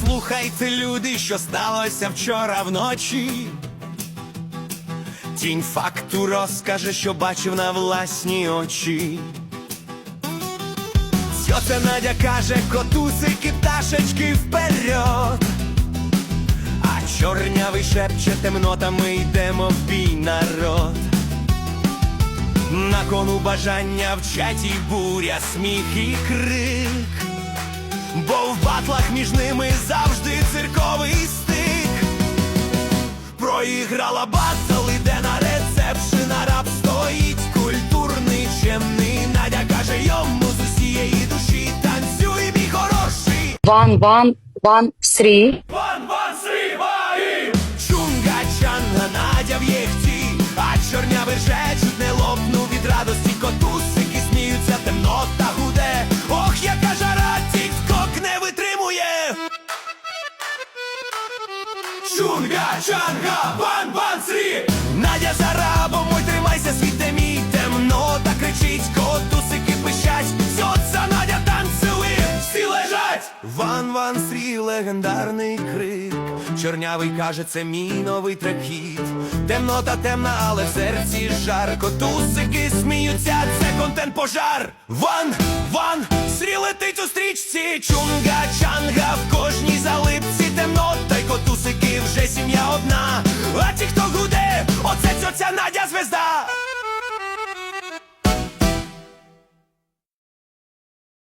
Послухайте, люди, що сталося вчора вночі. Тінь факту розкаже, що бачив на власні очі. Тьотя Надя каже, котусики, пташечки вперед. А чорнявий шепче темнота, ми йдемо в бій народ. На кону бажання в чаті буря, сміх і крик. Бо в батлах між ними Проіграла батл, іде на рецепшн, раб стоїть культурний, чемний. Надя каже йому з усієї душі танцюй, мій хороший. One, one, one, three. Ван ван срібаї! Чунга чанга Надя в єхті, а чорня верже чуть не лопнув від радості. Котусики сміються, темнота гуде. Ох, яка жара, тік-ток не витримує. Чунга чанга Ван ван срі, легендарний крик. Чорнявий каже, це мій новий трек-хіт Темнота темна, але в серці жарко. Тусики сміються, це контент пожар. Ван, ван, срі летить у стрічці. Чунга, чанга в кожній залипці. Темнота й котусики вже сім'я одна. А ті, хто гуде, оце цьоця звезда.